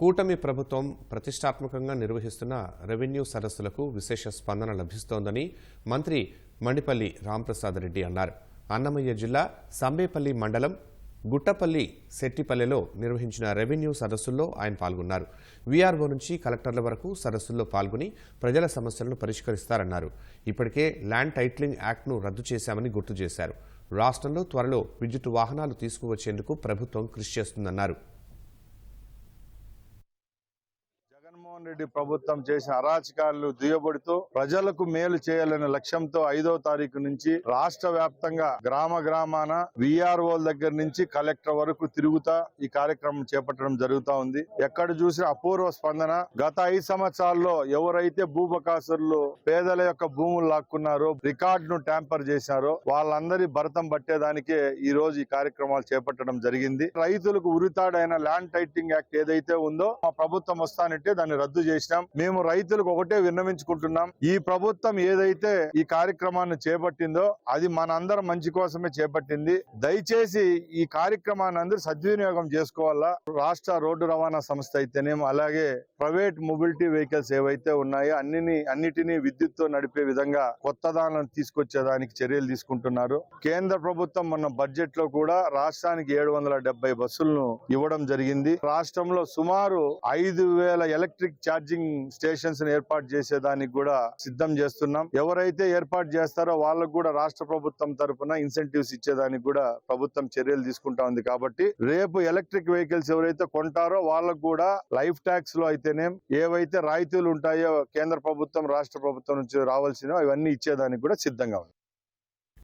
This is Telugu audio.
కూటమి ప్రభుత్వం ప్రతిష్టాత్మకంగా నిర్వహిస్తున్న రెవెన్యూ సదస్సులకు విశేష స్పందన లభిస్తోందని మంత్రి మండిపల్లి రాంప్రసాద్ రెడ్డి అన్నారు. అన్నమయ్య జిల్లా సంబేపల్లి మండలం గుట్టపల్లి శెట్టిపల్లెలో నిర్వహించిన రెవెన్యూ సదస్సుల్లో ఆయన పాల్గొన్నారు. వీఆర్ఓ నుంచి కలెక్టర్ల వరకు సదస్సుల్లో పాల్గొని ప్రజల సమస్యలను పరిష్కరిస్తారన్నారు. ఇప్పటికే ల్యాండ్ టైటిలింగ్ యాక్ట్ను రద్దు చేశామని గుర్తు చేశారు. రాష్ట్రంలో త్వరలో విద్యుత్ వాహనాలు తీసుకువచ్చేందుకు ప్రభుత్వం కృషి చేస్తుందన్నారు. జగన్మోహన్ రెడ్డి ప్రభుత్వం చేసిన అరాచకాలు దుయ్యబడుతూ ప్రజలకు మేలు చేయాలనే లక్ష్యంతో ఐదో తారీఖు నుంచి రాష్ట్ర వ్యాప్తంగా గ్రామ గ్రామాన విఆర్ఓల దగ్గర నుంచి కలెక్టర్ వరకు తిరుగుతా ఈ కార్యక్రమం చేపట్టడం జరుగుతా ఉంది. ఎక్కడ చూసినా అపూర్వ స్పందన. గత ఐదు సంవత్సరాల్లో ఎవరైతే భూబకాసురులు పేదల యొక్క భూములు లాక్కున్నారో రికార్డును ట్యాంపర్ చేశారో వాళ్ళందరి భరతం పట్టేదానికే ఈ రోజు ఈ కార్యక్రమాలు చేపట్టడం జరిగింది. రైతులకు ఉరితాడైన ల్యాండ్ టైటింగ్ యాక్ట్ ఏదైతే ఉందో మా ప్రభుత్వం వస్తానంటే దాన్ని రద్దు చేసినాం. మేము రైతులకు ఒకటే విన్నవించుకుంటున్నాం. ఈ ప్రభుత్వం ఏదైతే ఈ కార్యక్రమాన్ని చేపట్టిందో అది మనందరం మంచి కోసమే చేపట్టింది. దయచేసి ఈ కార్యక్రమాన్ని అందరూ సద్వినియోగం చేసుకోవాలా? రాష్ట్ర రోడ్డు రవాణా సంస్థ అయితేనేమో అలాగే ప్రైవేట్ మొబిలిటీ వెహికల్స్ ఏవైతే ఉన్నాయో అన్నిని అన్నిటినీ విద్యుత్తో నడిపే విధంగా కొత్త దానాలను తీసుకొచ్చేదానికి చర్యలు తీసుకుంటున్నారు. కేంద్ర ప్రభుత్వం మన బడ్జెట్లో కూడా రాష్ట్రానికి ఏడు వందల బస్సులను ఇవ్వడం జరిగింది. రాష్ట్రంలో సుమారు ఐదు వేల ఎలక్ట్రిక్ ఛార్జింగ్ స్టేషన్స్ ఏర్పాటు చేసేదానికి కూడా సిద్ధం చేస్తున్నాం. ఎవరైతే ఏర్పాటు చేస్తారో వాళ్ళకు కూడా రాష్ట్ర ప్రభుత్వం తరపున ఇన్సెంటివ్స్ ఇచ్చేదానికి కూడా ప్రభుత్వం చర్యలు తీసుకుంటా ఉంది కాబట్టి రేపు ఎలక్ట్రిక్ వెహికల్స్ ఎవరైతే కొంటారో వాళ్ళకు కూడా లైఫ్ ట్యాక్స్లో అయితేనే ఏవైతే రాయితీలు ఉంటాయో కేంద్ర ప్రభుత్వం రాష్ట్ర ప్రభుత్వం నుంచి రావాల్సినవి అవన్నీ ఇచ్చేదానికి కూడా సిద్ధంగా ఉంది.